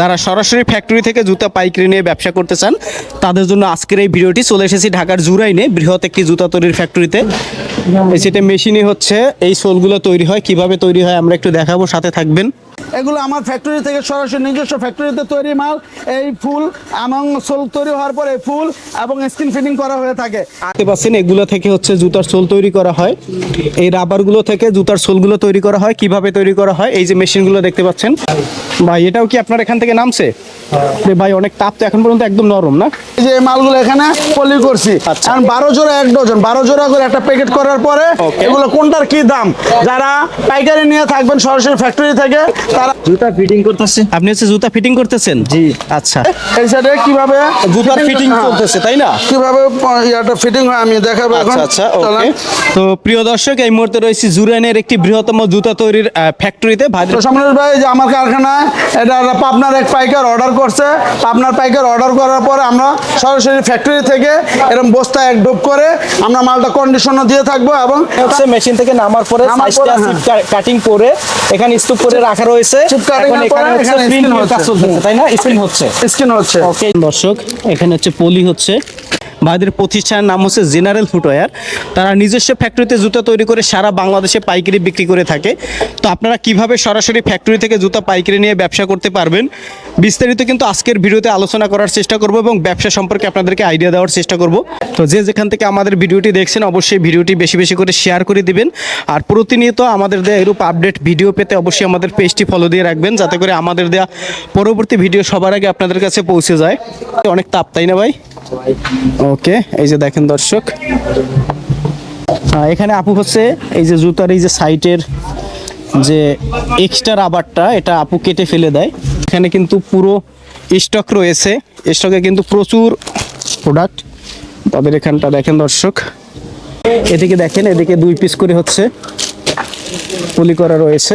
যারা সরাসরি ফ্যাক্টরি থেকে জুতা পাইকারি নিয়ে ব্যবসা করতে চান, তাদের জন্য আজকের এই ভিডিওটি চলে এসেছি ঢাকার জুরাইনে বৃহৎ একটি জুতা তৈরির ফ্যাক্টরিতে সেটা মেশিনই হচ্ছে, এই সোলগুলো তৈরি হয়, কীভাবে তৈরি হয় আমরা একটু দেখাবো, সাথে থাকবেন। এগুলো আমার ফ্যাক্টরি থেকে সরাসরি নিজস্ব ফ্যাক্টরিতে তৈরি মাল। এই ফুল এবং সোল তৈরি হওয়ার পরে ফুল এবং স্কিন ফিটিং করা হয়ে থাকে। দেখতে পাচ্ছেন এগুলো থেকে হচ্ছে জুতার সোল তৈরি করা হয়। এই রাবারগুলো থেকে জুতার সোলগুলো তৈরি করা হয়। কীভাবে তৈরি করা হয়? এই যে মেশিনগুলো দেখতে পাচ্ছেন। ভাই এটাও কি আপনার এখান থেকে নামছে? ভাই অনেক তাপ তো এখন পর্যন্ত একদম নরম না? এই যে এই মালগুলো এখানে পলি করছি। আচ্ছা। এখন বারো জোড়া এক ডজন। বারো জোড়া করে একটা প্যাকেট করার পরে এগুলো কোনটার কি দাম? যারা পাইকারি নিয়ে থাকবেন সরাসরি ফ্যাক্টরি থেকে জুতা ফিটিং করতেছে। আপনি হচ্ছে জুতা ফিটিং করতেছেন? জি। আচ্ছা। এই সাইডে কীভাবে জুতার ফিটিং হ্যাঁ, চলতেছে তাই না? কীভাবে ইয়াটা ফিটিং হয় আমি দেখাবো এখন। আচ্ছা আচ্ছা ওকে। তো প্রিয় দর্শক এই মুহূর্তে রয়েছে জুরাইনের একটি বৃহত্তম জুতা তৈরির ফ্যাক্টরিতে ভাইদের তো সমরেশ ভাই যে আমার কারখানায় এটা পাবনার এক পাইকার অর্ডার করছে। পাবনার পাইকার অর্ডার করার পরে আমরা সরাসরি ফ্যাক্টরি থেকে এরকম বস্তা এক ডোপ করে আমরা মালটা কন্ডিশনও দিয়ে থাকব এবং হচ্ছে মেশিন থেকে নামার পরে পরে, কাটিং করে এখানে স্তূপ করে রাখা রয়েছে। Cutting এখন এখানে হচ্ছে হচ্ছে। তাই না? হচ্ছে। হচ্ছে। ওকে দর্শক এখানে হচ্ছে পলি হচ্ছে। ভাইদের প্রতিষ্ঠানের নাম হচ্ছে জেনারেল ফুটওয়্যার। তারা নিজস্ব ফ্যাক্টরিতে জুতা তৈরি করে সারা বাংলাদেশে পাইকারি বিক্রি করে থাকে। তো আপনারা কীভাবে সরাসরি ফ্যাক্টরি থেকে জুতা পাইকারি নিয়ে ব্যবসা করতে পারবেন, বিস্তারিত কিন্তু আজকের ভিডিওতে আলোচনা করার চেষ্টা করব এবং ব্যবসা সম্পর্কে আপনাদেরকে আইডিয়া দেওয়ার চেষ্টা করব। তো যে যেখান থেকে আমাদের ভিডিওটি দেখছেন, অবশ্যই ভিডিওটি বেশি বেশি করে শেয়ার করে দিবেন। আর প্রতিনিয়ত আমাদের দেওয়া এরূপ আপডেট ভিডিও পেতে অবশ্যই আমাদের পেজটি ফলো দিয়ে রাখবেন, যাতে করে আমাদের দেওয়া পরবর্তী ভিডিও সবার আগে আপনাদের কাছে পৌঁছে যায়। অনেক তাপ, তাই না ভাই? ওকে এই যে দেখেন দর্শক। এখানে আপু হচ্ছে এই যে জুতার এই যে সাইটের যে এক্সট্রা রাবারটা, এটা আপু কেটে ফেলে দেয়। এখানে কিন্তু পুরো স্টক রয়েছে। স্টকে কিন্তু প্রচুর প্রোডাক্ট তাদের এখানটা দেখেন দর্শক। এদিকে দেখেন, এদিকে দুই পিস করে হচ্ছে পলি করা রয়েছে।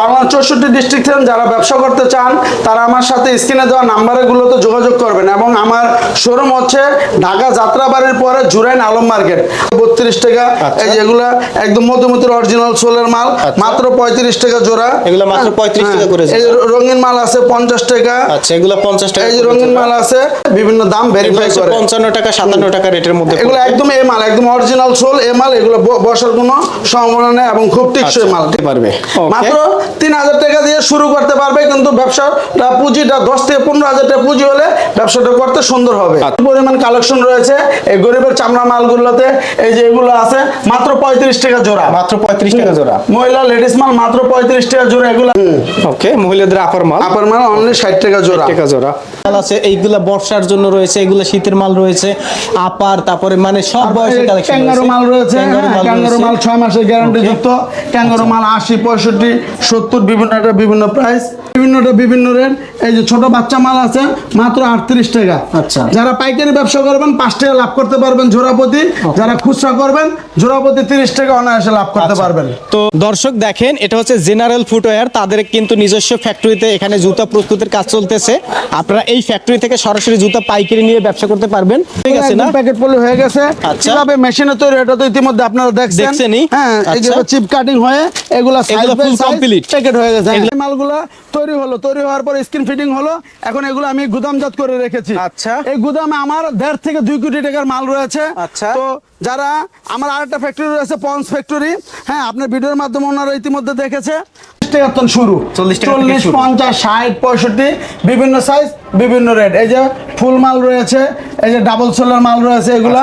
বাংলার চৌষট্টি ডিস্ট্রিক্ট থেকে যারা ব্যবসা করতে চান তারা আমার সাথে স্ক্রিনে দেওয়া নাম্বারগুলোতে যোগাযোগ করবেন এবং আমার শোরুম হচ্ছে ঢাকা যাত্রাবাড়ির পরে জুরাইন আলম মার্কেট। বত্রিশ টাকা এই যে এগুলা একদম মধুমতির অরিজিনাল সোলের মাল মাত্র পঁয়ত্রিশ টাকা জোড়া। এগুলো মাত্র 35 টাকা করে এই রঙিন মাল আছে পঞ্চাশ টাকা। আচ্ছা এগুলো পঞ্চাশ টাকা এই যে রঙিন মাল আছে বিভিন্ন দাম ভেরিফাই করে। পঞ্চান্ন টাকা সাতান্ন টাকা রেটের মধ্যে এগুলো একদম এ মাল একদম অরিজিনাল সোল এ মাল এগুলো বসার কোনো সম্ভাবনা নেই এবং খুব টিকসই মাল। দিতে পারবে। মাত্র তিন হাজার টাকা দিয়ে শুরু করতে পারবে কিন্তু ব্যবসাটা পুঁজিটা দশ থেকে পনেরো হাজার টাকা পুঁজি হলে ব্যবসাটা করতে সুন্দর হবে। আচ্ছা। পরিমাণ কালেকশন রয়েছে এই গরিবের চামড়া মালগুলোতে? এই যে এগুলো আছে মাত্র পঁয়ত্রিশ টাকা জোড়া। মাত্র পঁয়ত্রিশ টাকা জোড়া। মহিলা লেডিস মাল মাত্র পঁয়ত্রিশ টাকা জোড়া এগুলো ওকে মহিলাদের আপার মাল। আপার মাল অনলি ষাট টাকা জোড়া। টাকা জোড়া। মাল আছে এইগুলা বর্ষার জন্য রয়েছে এগুলো শীতের মাল রয়েছে আপার তারপরে মানে সব বয়সের কালেকশন ক্যাঙ্গারু মাল রয়েছে ক্যাঙ্গারু মাল ক্যাঙ্গারু ছয় মাসের গ্যারান্টি যুক্ত। ক্যাঙ্গারু মাল আশি পঁয়ষট্টি সত্তর বিভিন্নটা বিভিন্ন প্রাইস বিভিন্নটা বিভিন্ন রেট এই যে ছোট বাচ্চা মাল আছে মাত্র আটত্রিশ টাকা। আচ্ছা। যারা পাইকারি ব্যবসা করবেন পাঁচ টাকা লাভ করতে পারবেন জোড়াপতি। যারা খুচরা করবেন জোড়াপতি তিরিশ টাকা অনায়াসে লাভ করতে আচ্ছা। পারবেন। তো দর্শক দেখেন এটা হচ্ছে জেনারেল ফুটওয়্যার তাদের কিন্তু নিজস্ব ফ্যাক্টরিতে এখানে জুতা প্রস্তুতের কাজ চলতেছে। আপনারা এই ফ্যাক্টরি থেকে সরাসরি জুতা পাইকারি নিয়ে ব্যবসা করতে পারবেন। ঠিক আছে না? প্যাকেট পলি হয়ে গেছে। আচ্ছা। মেশিনে তৈরি এটা তো ইতিমধ্যে আপনারা দেখছেন। দেখছেনই। হ্যাঁ এই যে আচ্ছা। চিপ কাটিং হয়ে এগুলা এগুলো Complete. প্যাকেট হয়ে গেছে। এই মালগুলা তৈরি হলো তৈরি হওয়ার পর স্ক্রিন ফিটিং হলো। এখন এগুলো আমি গুদামজাত করে রেখেছি। আচ্ছা। এই গুদামে আমার দেড় থেকে দুই কোটি টাকার মাল রয়েছে। আচ্ছা। তো যারা আমার আরেকটা ফ্যাক্টরি রয়েছে পন্স ফ্যাক্টরি হ্যাঁ আপনার ভিডিওর মাধ্যমে ওনারা ইতিমধ্যে দেখেছে। টাকা শুরু। 40 চল্লিশ পঞ্চাশ ষাট পঁয়ষট্টি বিভিন্ন সাইজ বিভিন্ন রেট এই যে ফুল মাল রয়েছে এই যে ডাবল সোলার মাল রয়েছে এগুলা।